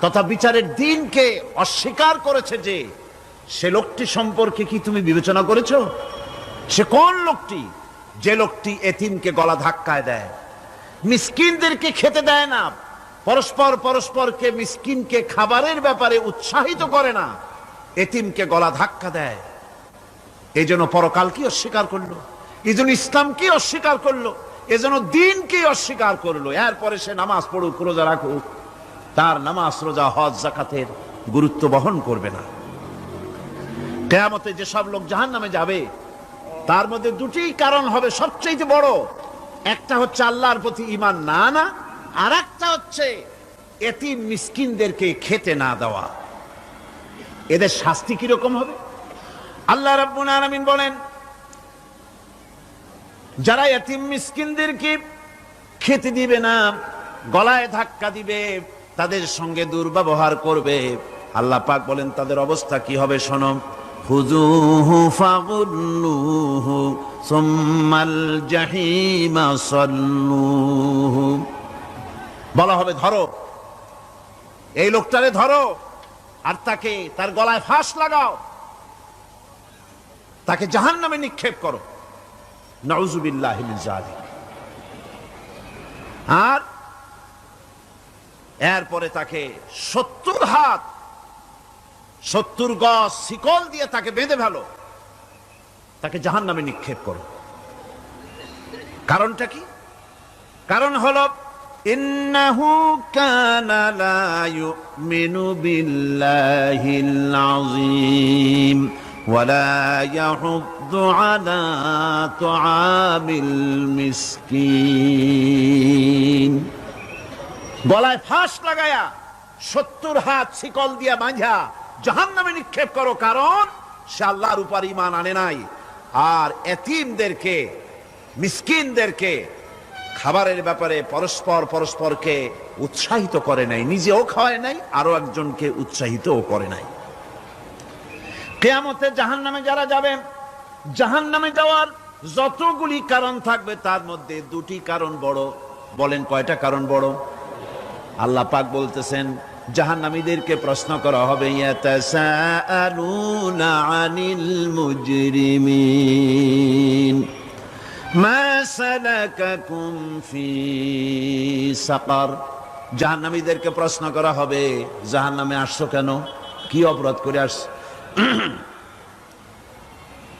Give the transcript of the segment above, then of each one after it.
তথা বিচারের দিনকে অস্বীকার করেছে যে সে লোকটি সম্পর্কে কি তুমি বিবেচনা করেছ? সে কোন লোকটি? যে লোকটি এতিমকে গলা ধাক্কায় দেয়। মিসকিনদেরকে খেতে দেয় না। পরস্পর পরস্পরকে মিসকিনকে খাবারের ব্যাপারে উৎসাহিত করে না। এতিমকে গলা ধাক্কা দেয়। এই জন্য পরকালকে অস্বীকার করল। এই জন্য ইসলামকে অস্বীকার করল। এই জন্য দিনকে অস্বীকার করল। এরপরে সে নামাজ পড়ুক, রোজা রাখুক। তার নামাজ, রোজা, হজ, জাকাতের গুরুত্ব বহন করবে না। কেয়ামতে যেসব লোক জাহান নামে যাবে, তার মধ্যে দুটি কারণ হবে সবচেয়ে বড়। একটা হচ্ছে আল্লাহর প্রতি ইমান না না আর একটা হচ্ছে এতিম মিসকিনদেরকে খেতে না দেওয়া। এদের শাস্তি কীরকম হবে? আল্লাহ রাব্বুল আলামিন বলেন, যারা এতিম মিসকিনদেরকে খেতে দিবে না, গলায় ধাক্কা দিবে তাদের সঙ্গে দুর্ব্যবহার করবে। আল্লাহ পাক বলেন, তাদের অবস্থা কি হবে শোনো। বলা হবে, ধরো। এই লোকটারে ধরো আর তাকে তার গলায় ফাঁস লাগাও। তাকে জাহান নামে নিক্ষেপ করো। নজুবিল্লাহ আর এরপরে তাকে সত্তর হাত, সত্তর গজ শিকল দিয়ে তাকে বেঁধে ফেলো। তাকে জাহান নামে নিক্ষেপ করো। কারণটা কি? কারণ হল, ইন্নাহু কানা লা ইউমিনু বিল্লাহিল আযীম ওয়ালা ইয়াহুদ্দু আলা তুআমিল মিসকিন। গলায় ফাঁস লাগায়া সত্তর হাত শিকল দিয়া বাঁধা জাহান নামে নিক্ষেপ করো, কারণ সে আল্লাহর উপর ইমান আনে নাই। আর এতিমদেরকে, মিসকিনদেরকে, খাবারের ব্যাপারে পরস্পর পরস্পরকে উৎসাহিত করে নাই, নিজেও খাওয়ায় নাই আরও একজনকে উৎসাহিতও করে নাই। কেয়ামতে জাহান নামে যারা যাবে জাহান নামে যাওয়ার যতগুলি কারণ থাকবে, তার মধ্যে দুটি কারণ বড়। বলেন কয়টা কারণ বড়? আল্লাহ পাক বলতেছেন জাহান্নামীদেরকে প্রশ্ন করা হবে ইয়াতাসাআলুনা আনিল মুজরিমিন মা সালাকাকুম ফি সাকার জাহান্নামীদেরকে প্রশ্ন করা হবে জাহান্নামে আসছো কেন কি অপরাধ করে আসছো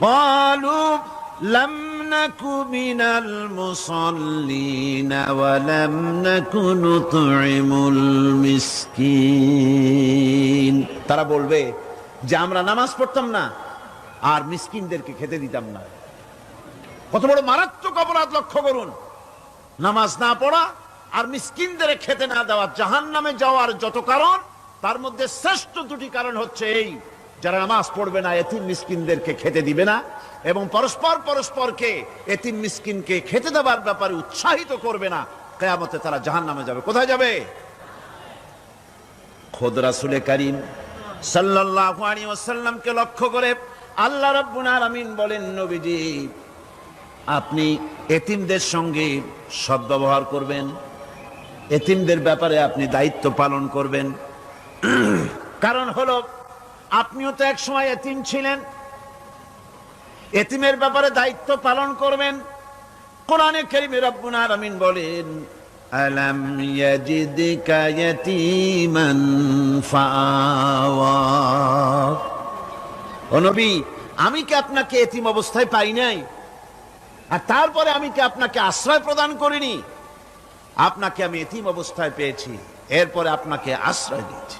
قالوا لم نك من المصلين ولم نك نطعم المسكين তারা বলবে যে আমরা নামাজ পড়তাম না আর মিসকিনদেরকে খেতে দিতাম না কত বড় মারাত্মক অপরাধ লক্ষ্য করুন নামাজ না পড়া আর মিসকিনদের খেতে না দেওয়া জাহান নামে যাওয়ার যত কারণ তার মধ্যে শ্রেষ্ঠ দুটি কারণ হচ্ছে এই যারা নামাজ পড়বে না, এতিম মিসকিনদেরকে খেতে দিবে না এবং পরস্পর পরস্পরকে এতিম মিসকিনকে খেতে দেওয়ার ব্যাপারে উৎসাহিত করবে না, কেয়ামতে তারা জাহান নামে যাবে। কোথায় যাবে? খোদ রাসুলে করিম সাল্লাল্লাহু আলাইহি ওয়াসাল্লামকে লক্ষ্য করে আল্লাহ রাব্বুল আলামিন বলেন, নবীজি, আপনি এতিমদের সঙ্গে সদ্ব্যবহার করবেন, এতিমদের ব্যাপারে আপনি দায়িত্ব পালন করবেন। কারণ হলো আপনিও তো এক সময় এতিম ছিলেন। এতিমের ব্যাপারে দায়িত্ব পালন করবেন। কোরআনে কারিমে রব্বুল আলামিন বলেন, আলাম ইয়াজিদকা ও নবী, আমি কি আপনাকে এতিম অবস্থায় পাই নাই? আর তারপরে আমি কি আপনাকে আশ্রয় প্রদান করিনি? আপনাকে আমি এতিম অবস্থায় পেয়েছি, এরপরে আপনাকে আশ্রয় দিয়েছি।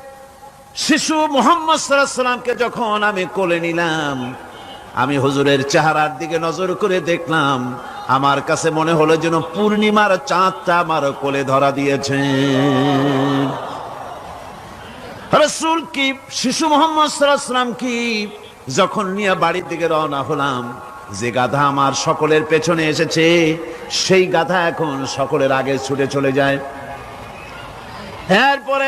শিশু মোহাম্মদ সাল্লামকে যখন আমি কোলে নিলাম, আমি হুজুরের চেহারার দিকে নজর করে দেখলাম, আমার কাছে মনে হলো যেন পূর্ণিমার চাঁদটা আমার কোলে ধরা দিয়েছে। শিশু মোহাম্মদ সাল্লাম কি, যখন নিয়ে বাড়ির দিকে রওনা হলাম, যে গাধা আমার সকলের পেছনে এসেছে, সেই গাধা এখন সকলের আগে ছুটে চলে যায়। এরপরে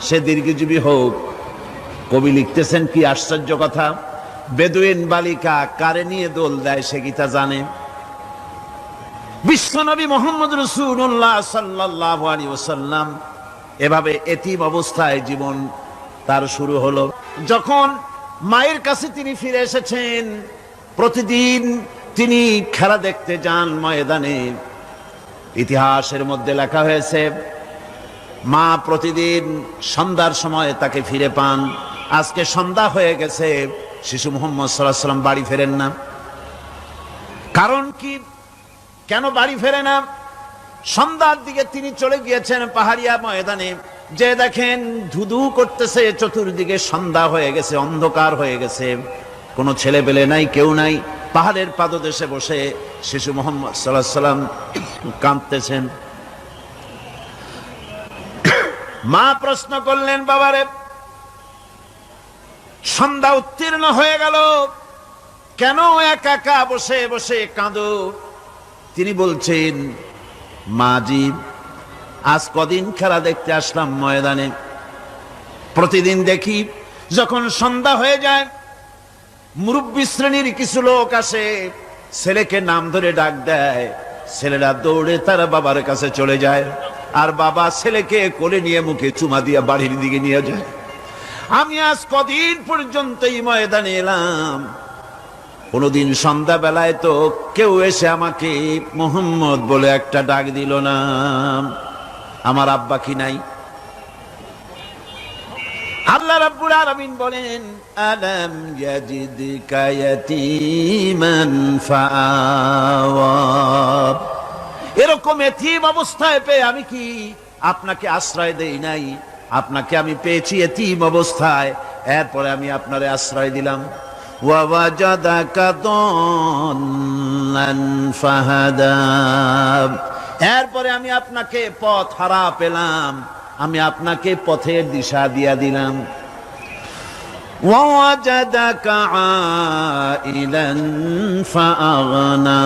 সে দীর্ঘজীবী হোক। কবি লিখতেছেন কি আশ্চর্য কথা। বেদুইন বালিকা কারে নিয়ে দোল দেয় সে গীতা জানে? বিশ্বনবী মোহাম্মদ রসুল্লাহ সাল্লাহ ওসাল্লাম এভাবে এতিম অবস্থায় জীবন তার শুরু হলো। যখন মায়ের কাছে তিনি ফিরে এসেছেন, প্রতিদিন তিনি খেলা দেখতে যান ময়দানে। ইতিহাসের মধ্যে লেখা হয়েছে মা প্রতিদিন সন্ধ্যার সময় তাকে ফিরে পান। আজকে সন্ধ্যা হয়ে গেছে, শিশু মোহাম্মদ সাল্লাম বাড়ি ফেরেন না। কারণ কি? কেন বাড়ি ফেরে না? সন্ধ্যার দিকে তিনি চলে গিয়েছেন পাহাড়িয়া ময়দানে। যে দেখেন ধুধু করতেছে, চতুর্দিকে সন্ধ্যা হয়ে গেছে, অন্ধকার হয়ে গেছে। কোনো ছেলে পেলে নাই, কেউ নাই। পাহাড়ের পাদদেশে বসে শিশু মোহাম্মদ সাল্লাহ সাল্লাম কাঁদতেছেন। মা প্রশ্ন করলেন, বাবারে, সন্ধ্যা উত্তীর্ণ হয়ে গেল। কেন একা একা বসে বসে কাঁদো? তিনি বলছেন মাজি আজ কদিন খেলা দেখতে আসলাম ময়দানে। প্রতিদিন দেখি যখন সন্ধ্যা হয়ে যায়, মুরব্বী শ্রেণির কিছু লোক আসে, ছেলেকে নাম ধরে ডাক দেয়। ছেলেরা দৌড়ে তারা বাবার কাছে চলে যায়। আর বাবা ছেলেকে কোলে নিয়ে মুখে চুমা দিয়ে বাড়ির দিকে নিয়ে যায়। আমি আজ কদিন পর্যন্ত এই ময়দানে এলাম। কোনোদিন সন্ধ্যাবেলায় তো কেউ এসে আমাকে মোহাম্মদ বলে একটা ডাক দিল না। আমার আব্বা কি নাই? আল্লাহ রাব্বুল আলামিন বলেন, আলাম ইয়াজিদকা ইয়াতীমান ফাআওয়া এরকম এতিম অবস্থায় পেয়ে আমি কি আপনাকে আশ্রয় দেই নাই আপনাকে আমি পেয়েছি এতিম অবস্থায় এরপরে আমি আপনারে আশ্রয় দিলাম ووجدك ضالا فهدى এরপরে আমি আপনাকে পথ হারা পেলাম আমি আপনাকে পথের দিশা দিয়া দিলাম ووجدك عائلا فأغنى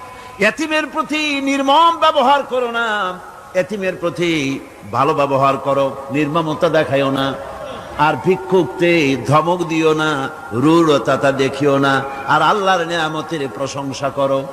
এতিমের প্রতি নির্মম ব্যবহার করো না। এতিমের প্রতি ভালো ব্যবহার করো, নির্মমতা দেখাইও না। আর ভিক্ষুকতে ধমক দিও না, রূঢ়তা দেখিও না। আর আল্লাহর নিয়ামতের প্রশংসা করো।